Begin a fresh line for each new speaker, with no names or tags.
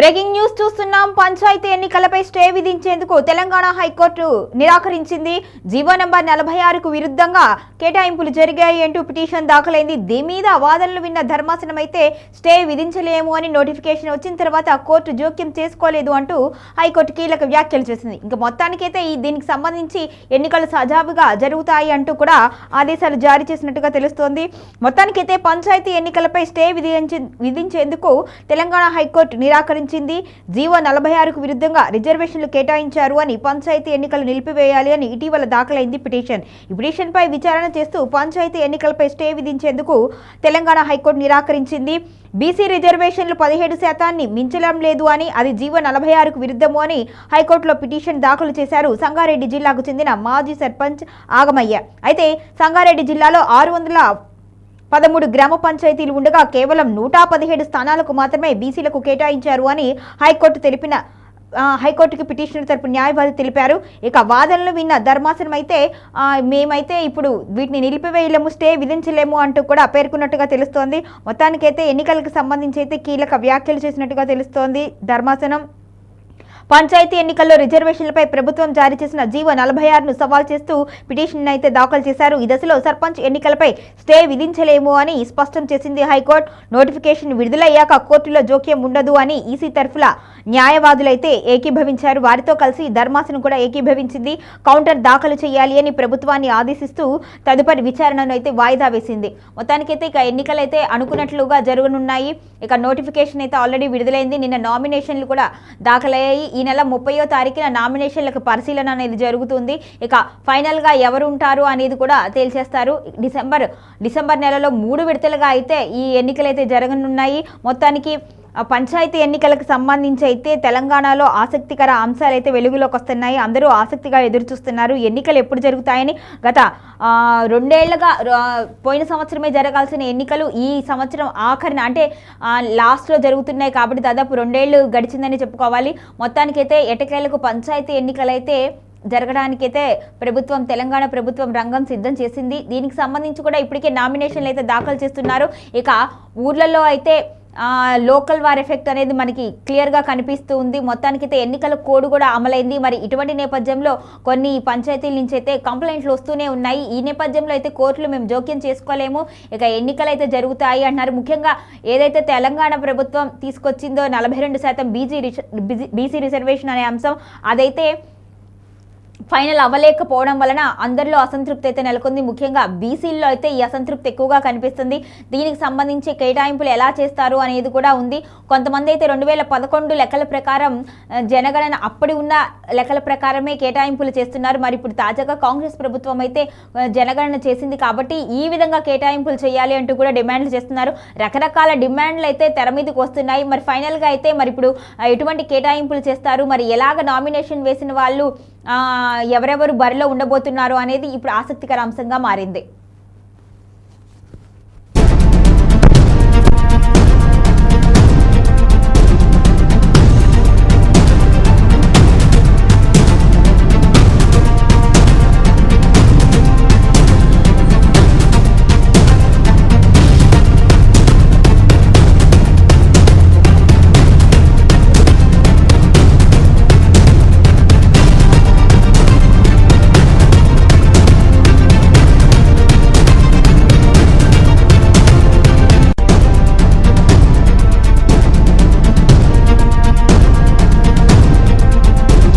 Breaking news చూస్తున్నాం. పంచాయతీ ఎన్నికలపై stay విధించేందుకు తెలంగాణ హైకోర్టు నిరాకరించింది. జీవో నంబర్ నలభై ఆరుకు విరుద్ధంగా కేటాయింపులు జరిగాయి అంటూ పిటిషన్ దాఖలైంది. దీని మీద వాదనలు విన్న ధర్మాసనం అయితే స్టే విధించలేము అని నోటిఫికేషన్ వచ్చిన తర్వాత కోర్టు జోక్యం చేసుకోలేదు అంటూ హైకోర్టు కీలక వ్యాఖ్యలు చేసింది. ఇంకా మొత్తానికైతే ఈ దీనికి సంబంధించి ఎన్నికలు సజావుగా జరుగుతాయి అంటూ కూడా ఆదేశాలు జారీ చేసినట్టుగా తెలుస్తోంది. మొత్తానికైతే పంచాయతీ ఎన్నికలపై స్టే విధించే విధించేందుకు తెలంగాణ హైకోర్టు నిరాకరించింది. జీవో నలభై ఆరుకు విరుద్ధంగా రిజర్వేషన్లు కేటాయించారు అని పంచాయతీ ఎన్నికలు నిలిపివేయాలి అని ఇటీవల దాఖలైంది పిటిషన్. ఈ పిటిషన్పై విచారణ చేస్తూ పంచాయతీ ఎన్నికలపై స్టే విధించేందుకు తెలంగాణ హైకోర్టు నిరాకరించింది. బీసీ రిజర్వేషన్లు పదిహేడు శాతాన్ని మించడం లేదు అని అది జీవో నలభై ఆరుకు విరుద్ధము అని హైకోర్టులో పిటిషన్ దాఖలు చేశారు సంగారెడ్డి జిల్లాకు చెందిన మాజీ సర్పంచ్ ఆగమయ్య. అయితే సంగారెడ్డి జిల్లాలో ఆరు వందల పదమూడు గ్రామ పంచాయతీలు ఉండగా కేవలం నూట పదిహేడు స్థానాలకు మాత్రమే బీసీలకు కేటాయించారు అని హైకోర్టు తెలిపిన హైకోర్టుకి పిటిషనర్ తరపు న్యాయవాది తెలిపారు. ఇక వాదనలు విన్న ధర్మాసనం అయితే మేమైతే ఇప్పుడు వీటిని నిలిపివేయలేము స్టే విధించలేము అంటూ కూడా పేర్కొన్నట్టుగా తెలుస్తోంది. మొత్తానికైతే ఎన్నికలకు సంబంధించి అయితే కీలక వ్యాఖ్యలు చేసినట్టుగా తెలుస్తోంది ధర్మాసనం. పంచాయతీ ఎన్నికల్లో రిజర్వేషన్లపై ప్రభుత్వం జారీ చేసిన జీవో నలభై ఆరును సవాల్ చేస్తూ పిటిషన్ అయితే దాఖలు చేశారు. ఈ దశలో సర్పంచ్ ఎన్నికలపై స్టే విధించలేము అని స్పష్టం చేసింది హైకోర్టు. నోటిఫికేషన్ విడుదలయ్యాక కోర్టులో జోక్యం ఉండదు అని ఈసీ తరఫుల న్యాయవాదులైతే ఏకీభవించారు. వారితో కలిసి ధర్మాసనం కూడా ఏకీభవించింది. కౌంటర్ దాఖలు చేయాలి అని ప్రభుత్వాన్ని ఆదేశిస్తూ తదుపరి విచారణను అయితే వాయిదా వేసింది. మొత్తానికైతే ఇక ఎన్నికలైతే అనుకున్నట్లుగా జరగనున్నాయి. ఇక నోటిఫికేషన్ అయితే ఆల్రెడీ విడుదలైంది. నిన్న నామినేషన్లు కూడా దాఖలయ్యాయి. ఈ ఈ నెల ముప్పయో తారీఖున నామినేషన్లకు పరిశీలన అనేది జరుగుతుంది. ఇక ఫైనల్గా ఎవరు ఉంటారు అనేది కూడా తేల్చేస్తారు. డిసెంబర్ డిసెంబర్ నెలలో మూడు విడతలుగా అయితే ఈ ఎన్నికలు అయితే జరగనున్నాయి. మొత్తానికి పంచాయతీ ఎన్నికలకు సంబంధించి అయితే తెలంగాణలో ఆసక్తికర అంశాలు అయితే వెలుగులోకి వస్తున్నాయి. అందరూ ఆసక్తిగా ఎదురు చూస్తున్నారు ఎన్నికలు ఎప్పుడు జరుగుతాయని గత రెండేళ్ళుగా పోయిన సంవత్సరమే జరగాల్సిన ఎన్నికలు ఈ సంవత్సరం ఆఖరిన అంటే లాస్ట్లో జరుగుతున్నాయి కాబట్టి దాదాపు రెండేళ్ళు గడిచిందని చెప్పుకోవాలి. మొత్తానికైతే ఎటకేళ్ళకు పంచాయతీ ఎన్నికలైతే జరగడానికైతే ప్రభుత్వం తెలంగాణ ప్రభుత్వం రంగం సిద్ధం చేసింది. దీనికి సంబంధించి కూడా ఇప్పటికే నామినేషన్లు అయితే దాఖలు చేస్తున్నారు. ఇక ఊర్లలో అయితే లోకల్ వార్ ఎఫెక్ట్ అనేది మనకి క్లియర్గా కనిపిస్తూ ఉంది. మొత్తానికైతే ఎన్నికల కోడ్ కూడా అమలైంది. మరి ఇటువంటి నేపథ్యంలో కొన్ని పంచాయతీల నుంచి అయితే కంప్లైంట్లు వస్తూనే ఉన్నాయి. ఈ నేపథ్యంలో అయితే కోర్టులు మేము జోక్యం చేసుకోలేము. ఇక ఎన్నికలు అయితే జరుగుతాయి అంటున్నారు. ముఖ్యంగా ఏదైతే తెలంగాణ ప్రభుత్వం తీసుకొచ్చిందో నలభై రెండు శాతం బీజీ బీసీ రిజర్వేషన్ అనే అంశం అదైతే ఫైనల్ అవ్వలేకపోవడం వలన అందరిలో అసంతృప్తి అయితే నెలకొంది. ముఖ్యంగా బీసీల్లో అయితే ఈ అసంతృప్తి ఎక్కువగా కనిపిస్తుంది. దీనికి సంబంధించి కేటాయింపులు ఎలా చేస్తారు అనేది కూడా ఉంది. కొంతమంది అయితే రెండు వేల పదకొండు లెక్కల ప్రకారం జనగణన అప్పటి ఉన్న లెక్కల ప్రకారమే కేటాయింపులు చేస్తున్నారు. మరి ఇప్పుడు తాజాగా కాంగ్రెస్ ప్రభుత్వం అయితే జనగణన చేసింది కాబట్టి ఈ విధంగా కేటాయింపులు చేయాలి అంటూ కూడా డిమాండ్లు చేస్తున్నారు. రకరకాల డిమాండ్లు అయితే తెర మీదకి వస్తున్నాయి. మరి ఫైనల్గా అయితే మరి ఇప్పుడు ఎటువంటి కేటాయింపులు చేస్తారు? మరి ఎలాగ నామినేషన్ వేసిన వాళ్ళు ఎవరెవరు బరిలో ఉండబోతున్నారు అనేది ఇప్పుడు ఆసక్తికర అంశంగా మారింది.